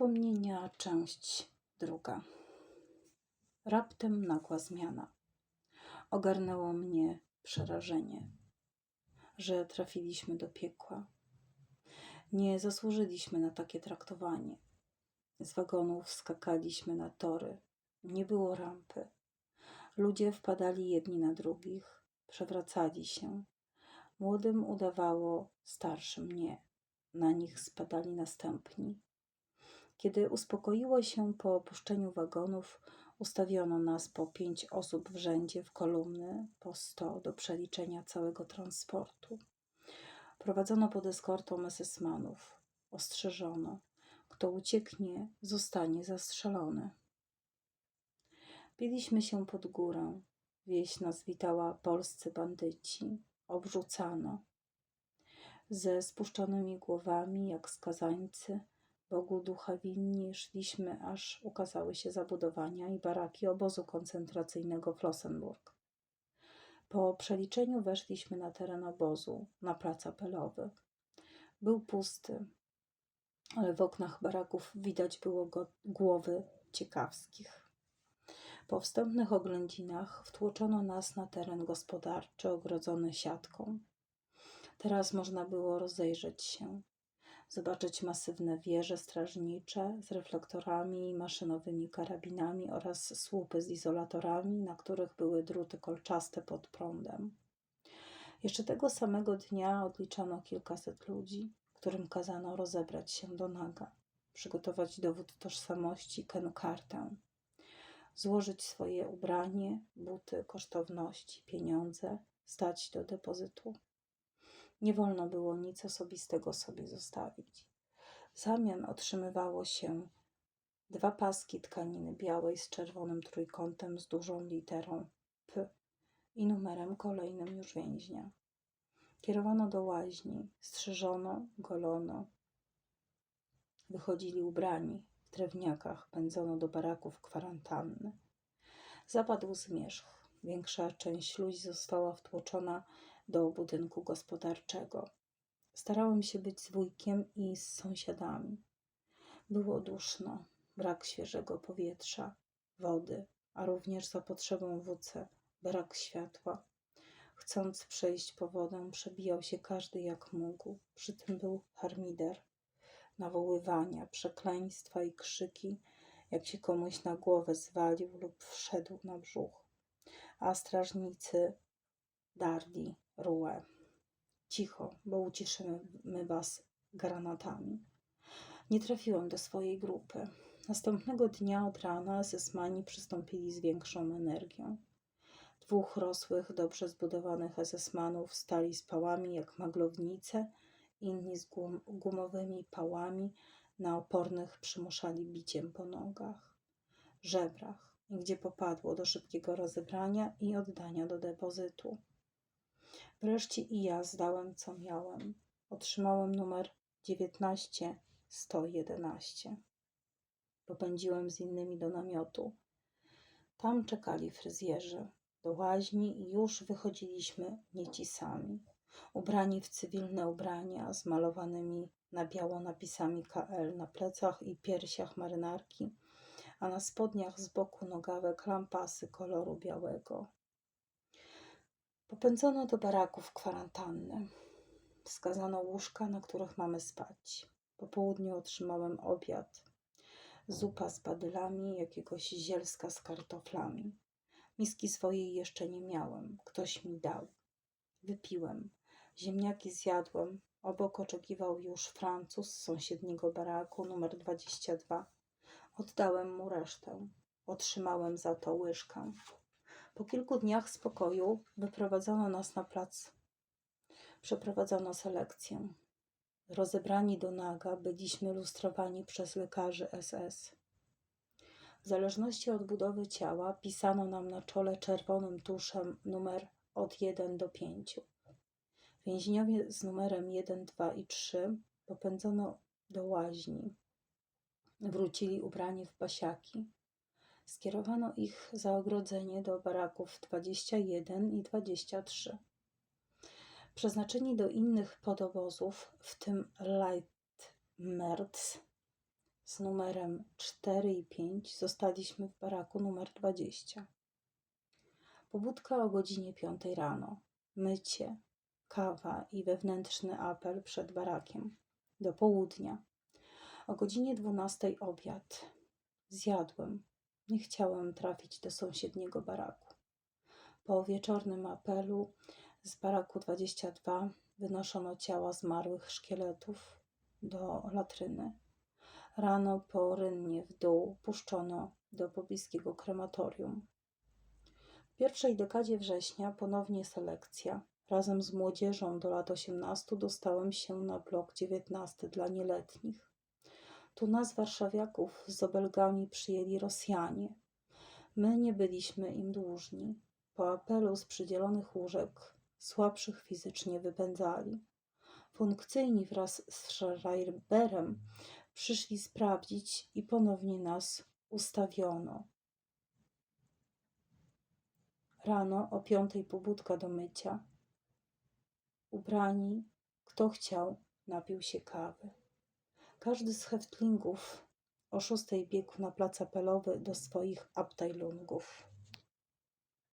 Wspomnienia, część druga. Raptem nagła zmiana. Ogarnęło mnie przerażenie, że trafiliśmy do piekła. Nie zasłużyliśmy na takie traktowanie. Z wagonów skakaliśmy na tory. Nie było rampy. Ludzie wpadali jedni na drugich, przewracali się. Młodym udawało, starszym nie. Na nich spadali następni. Kiedy uspokoiło się po opuszczeniu wagonów, ustawiono nas po pięć osób w rzędzie w kolumny, po sto do przeliczenia całego transportu. Prowadzono pod eskortą esesmanów. Ostrzeżono, kto ucieknie, zostanie zastrzelony. Biliśmy się pod górę. Wieś nas witała polscy bandyci. Obrzucano. Ze spuszczonymi głowami, jak skazańcy, Bogu ducha winni szliśmy, aż ukazały się zabudowania i baraki obozu koncentracyjnego Flossenburg. Po przeliczeniu weszliśmy na teren obozu, na plac apelowy. Był pusty, ale w oknach baraków widać było go, głowy ciekawskich. Po wstępnych oględzinach wtłoczono nas na teren gospodarczy ogrodzony siatką. Teraz można było rozejrzeć się zobaczyć masywne wieże strażnicze z reflektorami i maszynowymi karabinami oraz słupy z izolatorami, na których były druty kolczaste pod prądem. Jeszcze tego samego dnia odliczano kilkaset ludzi, którym kazano rozebrać się do naga, przygotować dowód tożsamości, kartę, złożyć swoje ubranie, buty, kosztowności, pieniądze, stać do depozytu. Nie wolno było nic osobistego sobie zostawić. W zamian otrzymywało się dwa paski tkaniny białej z czerwonym trójkątem z dużą literą P i numerem kolejnym już więźnia. Kierowano do łaźni, strzyżono, golono. Wychodzili ubrani, w drewniakach pędzono do baraków kwarantanny. Zapadł zmierzch. Większa część ludzi została wtłoczona do budynku gospodarczego. Starałem się być z wujkiem i z sąsiadami. Było duszno, brak świeżego powietrza, wody, a również za potrzebą WC, brak światła. Chcąc przejść po wodę, przebijał się każdy jak mógł. Przy tym był harmider. Nawoływania, przekleństwa i krzyki, jak się komuś na głowę zwalił lub wszedł na brzuch. A strażnicy darli Ruę. Cicho, bo uciszymy was granatami. Nie trafiłem do swojej grupy. Następnego dnia od rana esesmani przystąpili z większą energią. Dwóch rosłych, dobrze zbudowanych esesmanów stali z pałami jak maglownice, inni z gum gumowymi pałami na opornych przymuszali biciem po nogach, żebrach, gdzie popadło do szybkiego rozebrania i oddania do depozytu. Wreszcie i ja zdałem, co miałem. Otrzymałem numer 19111. Popędziłem z innymi do namiotu. Tam czekali fryzjerzy. Do łaźni już wychodziliśmy nie ci sami. Ubrani w cywilne ubrania z malowanymi na biało napisami KL na plecach i piersiach marynarki, a na spodniach z boku nogawek lampasy koloru białego. Popędzono do baraków kwarantanny. Wskazano łóżka, na których mamy spać. Po południu otrzymałem obiad. Zupa z badylami, jakiegoś zielska z kartoflami. Miski swojej jeszcze nie miałem. Ktoś mi dał. Wypiłem. Ziemniaki zjadłem. Obok oczekiwał już Francuz z sąsiedniego baraku numer 22. Oddałem mu resztę. Otrzymałem za to łyżkę. Po kilku dniach spokoju wyprowadzono nas na plac. Przeprowadzono selekcję. Rozebrani do naga byliśmy lustrowani przez lekarzy SS. W zależności od budowy ciała pisano nam na czole czerwonym tuszem numer od 1 do 5. Więźniowie z numerem 1, 2 i 3 popędzono do łaźni. Wrócili ubrani w pasiaki. Skierowano ich za ogrodzenie do baraków 21 i 23. Przeznaczeni do innych podobozów, w tym Leitmerz, z numerem 4 i 5 zostaliśmy w baraku numer 20. Pobudka o godzinie 5 rano, mycie, kawa i wewnętrzny apel przed barakiem. Do południa. O godzinie 12 obiad. Zjadłem. Nie chciałem trafić do sąsiedniego baraku. Po wieczornym apelu z baraku 22 wynoszono ciała zmarłych szkieletów do latryny. Rano po rynnie w dół puszczono do pobliskiego krematorium. W pierwszej dekadzie września ponownie selekcja. Razem z młodzieżą do lat 18 dostałem się na blok 19 dla nieletnich. Tu nas warszawiaków z obelgami przyjęli Rosjanie. My nie byliśmy im dłużni. Po apelu z przydzielonych łóżek słabszych fizycznie wypędzali. Funkcyjni wraz z Schreiberem przyszli sprawdzić i ponownie nas ustawiono. Rano o piątej pobudka do mycia. Ubrani, kto chciał, napił się kawy. Każdy z heftlingów o szóstej biegł na plac apelowy do swoich abteilungów.